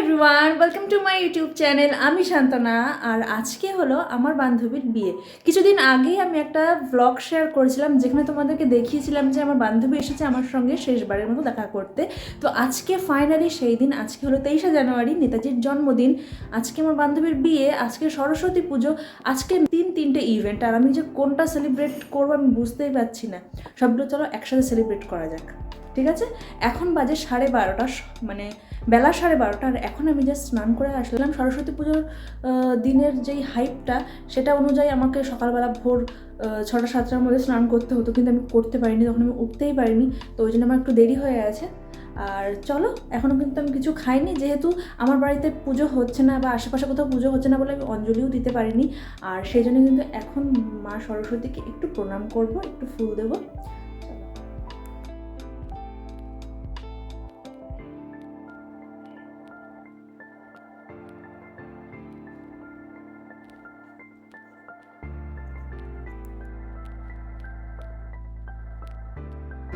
Everyone welcome to my YouTube channel আমি শান্তনা, আর আজকে হলো আমার বান্ধবীর বিয়ে। কিছুদিন আগেই আমি একটা ব্লগ শেয়ার করেছিলাম, যেখানে তোমাদেরকে দেখিয়েছিলাম যে আমার বান্ধবী এসেছে আমার সঙ্গে শেষবারের মতো দেখা করতে। তো আজকে ফাইনালি সেই দিন, আজকে হলো তেইশে জানুয়ারি, নেতাজির জন্মদিন। আজকে আমার বান্ধবীর বিয়ে, আজকে সরস্বতী পুজো, আজকে তিন তিনটে ইভেন্ট আর আমি যে কোনটা সেলিব্রেট করব আমি বুঝতেই পারছি না। সবগুলো চলো একসাথে সেলিব্রেট করা যাক। ঠিক আছে? এখন বাজে সাড়ে বারোটা মানে বেলা সাড়ে বারোটা আর এখন আমি জাস্ট স্নান করে আসলাম। সরস্বতী পুজোর দিনের যেই হাইপটা সেটা অনুযায়ী আমাকে সকালবেলা ভোর ছটা সাতটার মধ্যে স্নান করতে হতো, কিন্তু আমি করতে পারিনি, তখন আমি উঠতেই পারিনি, তো ওই জন্য আমার একটু দেরি হয়ে গেছে আর চলো, এখনও কিন্তু আমি কিছু খাইনি, যেহেতু আমার বাড়িতে পুজো হচ্ছে না বা আশেপাশে কোথাও পুজো হচ্ছে না বলে আমি অঞ্জলিও দিতে পারিনি। আর সেই জন্য কিন্তু এখন মা সরস্বতীকে একটু প্রণাম করব, একটু ফুল দেবো।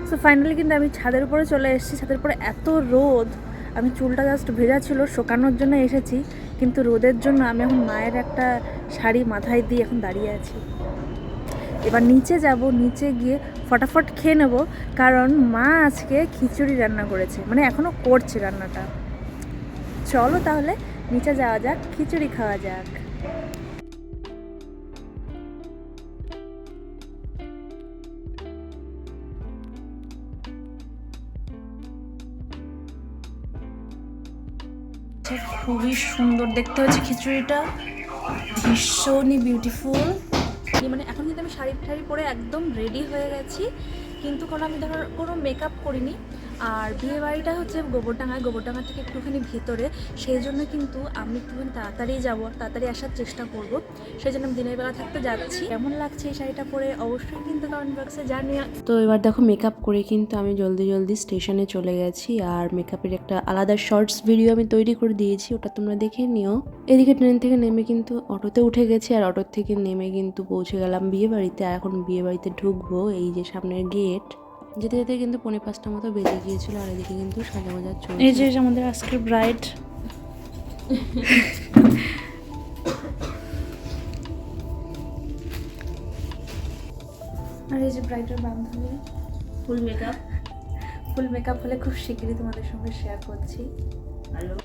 সো ফাইনালি কিন্তু আমি ছাদের উপরে চলে এসেছি। ছাদের উপরে এত রোদ। আমি চুলটা জাস্ট ভেজা ছিল, শোকানোর জন্য এসেছি। কিন্তু রোদের জন্য আমি এখন মায়ের একটা শাড়ি মাথায় দিয়ে এখন দাঁড়িয়ে আছি। এবার নিচে যাব, নিচে গিয়ে ফটাফট খেয়ে নেব। কারণ মা আজকে খিচুড়ি রান্না করেছে। মানে এখনও করছে রান্নাটা। চলো তাহলে, নিচে যাওয়া যাক, খিচুড়ি খাওয়া যাক। খুবই সুন্দর। দেখতে হচ্ছে খিচুড়িটা। ভীষণই বিউটিফুল মানে এখন কিন্তু আমি শাড়ি ঠাড়ি পরে একদম রেডি হয়ে গেছি। কিন্তু কোনো আমি ধরো কোনো মেকআপ করিনি। আর বিয়ে বাড়িটা হচ্ছে গোবরডাঙ্গায়। গোবরডাঙ্গা থেকে একটুখানি ভিতরে। সেই জন্য কিন্তু আমি একটুখানি তাড়াতাড়ি যাব, তাড়াতাড়ি আসার চেষ্টা করব। সেই জন্য দিনের বেলা থাকতে যাচ্ছি। কেমন লাগছে এই শাড়িটা পরে? অবশ্যই কিন্তু কমেন্ট বক্সে জানিয়ে তো এবার দেখো মেকআপ করে কিন্তু আমি জলদি জলদি স্টেশনে চলে গেছি। আর মেকআপের একটা আলাদা শর্টস ভিডিও আমি তৈরি করে দিয়েছি, ওটা তোমরা দেখে নিও। এদিকে ট্রেন থেকে নেমে কিন্তু অটোতে উঠে গেছি। আর অটো থেকে নেমে কিন্তু পৌঁছে গেলাম বিয়ে বাড়িতে আর এখন বিয়ে বাড়িতে ঢুকবো এই যে সামনের গেট যেতে যেতে কিন্তু পৌনে পাঁচটা মতো বেজে গিয়েছিল আর এদিকে কিন্তু সাজা মজা চলছে। এই যে আমাদের আজকের ব্রাইড আর এই যে ব্রাইডের বান্ধবী ফুল মেকআপ ফুল মেকআপ হলে খুব শিগগিরই তোমাদের সঙ্গে শেয়ার করছি। হ্যালো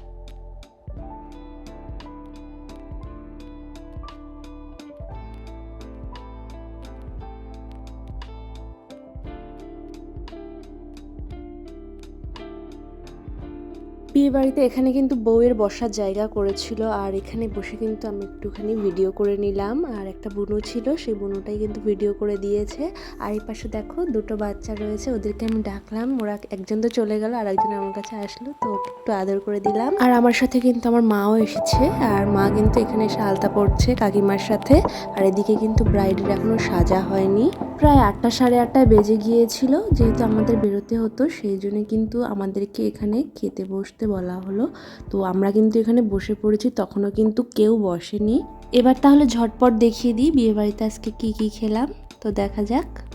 বিয়ে বাড়িতে এখানে কিন্তু বউয়ের বসার জায়গা করেছিল, আর এখানে বসে কিন্তু আমি একটুখানি ভিডিও করে নিলাম। আর একটা বুনু ছিল, সেই বুনুটাই কিন্তু ভিডিও করে দিয়েছে। আর এই পাশে দেখো, দুটো বাচ্চা রয়েছে, ওদেরকে আমি ডাকলাম। ওরা একজন তো চলে গেল আর একজন আমার কাছে আসলো, তো একটু আদর করে দিলাম। আর আমার সাথে কিন্তু আমার মাও এসেছে, আর মা কিন্তু এখানে এসে আলতা পড়ছে কাকিমার সাথে। আর এদিকে কিন্তু ব্রাইডের এখনও সাজা হয়নি। প্রায় আটটা, সাড়ে আটটায় বেজে গিয়েছিল, যেহেতু আমাদের বেরোতে হতো, সেই জন্য কিন্তু আমাদেরকে এখানে খেতে বসতে বলা হলো। তো আমরা কিন্তু এখানে বসে পড়েছি, তখনও কিন্তু কেউ বসেনি। এবার তাহলে ঝটপট দেখিয়ে দিই, বিয়েবাড়িতে আজকে কী কী খেলাম? তো দেখা যাক।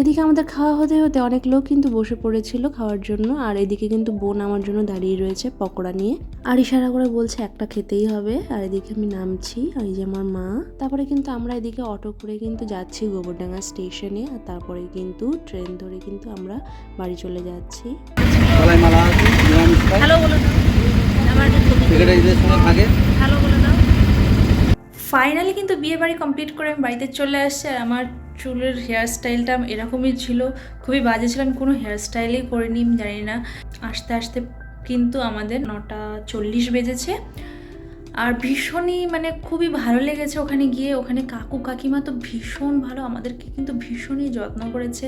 এদিকে আমাদের খাওয়া হতে হতে অনেক লোক কিন্তু বসে পড়েছিল খাওয়ার জন্য আর এদিকে কিন্তু বোন আমার জন্য দাঁড়িয়ে রয়েছে পকোড়া নিয়ে। আর ইশারা করে বলছে একটা খেতেই হবে। আর এদিকে আমি নামছি আর এই যে আমার মা। তারপরে কিন্তু আমরা এদিকে অটো করে কিন্তু যাচ্ছি গোবরডাঙ্গা স্টেশনে আর তারপরে কিন্তু ট্রেন ধরে কিন্তু আমরা বাড়ি চলে যাচ্ছি। হ্যালো বলে দাও আমার থাকে। ফাইনালি কিন্তু বিয়ে বাড়ি কমপ্লিট করে আমি বাড়িতে চলে আসছি আর আমার চুলের হেয়ার স্টাইলটা এরকমই ছিল। খুবই বাজে ছিল, আমি কোনো হেয়ার স্টাইলই করিনি জানি না। আস্তে আস্তে কিন্তু আমাদের নটা চল্লিশ বেজেছে। আর ভীষণই মানে খুবই ভালো লেগেছে ওখানে গিয়ে। ওখানে কাকু কাকিমা তো ভীষণ ভালো, আমাদেরকে কিন্তু ভীষণই যত্ন করেছে।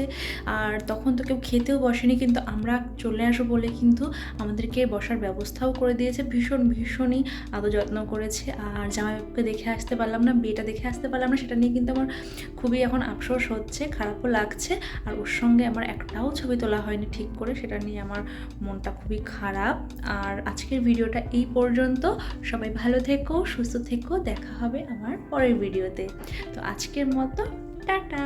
আর তখন তো কেউ খেতেও বসেনি, কিন্তু আমরা চলে আসব বলে কিন্তু আমাদেরকে বসার ব্যবস্থাও করে দিয়েছে। ভীষণ, ভীষণই আদর যত্ন করেছে। আর জামাইবাবুকে দেখে আসতে পারলাম না, বিয়েটা দেখে আসতে পারলাম না, সেটা নিয়ে কিন্তু আমার খুবই এখন আফসোস হচ্ছে, খারাপও লাগছে। আর ওর সঙ্গে আমার একটাও ছবি তোলা হয়নি ঠিক করে, সেটা নিয়ে আমার মনটা খুবই খারাপ। আর আজকের ভিডিওটা এই পর্যন্ত। সবাই ভালো থেকো সুস্থ থেকো দেখা হবে আমার পরের ভিডিওতে। তো আজকের মতো টাটা!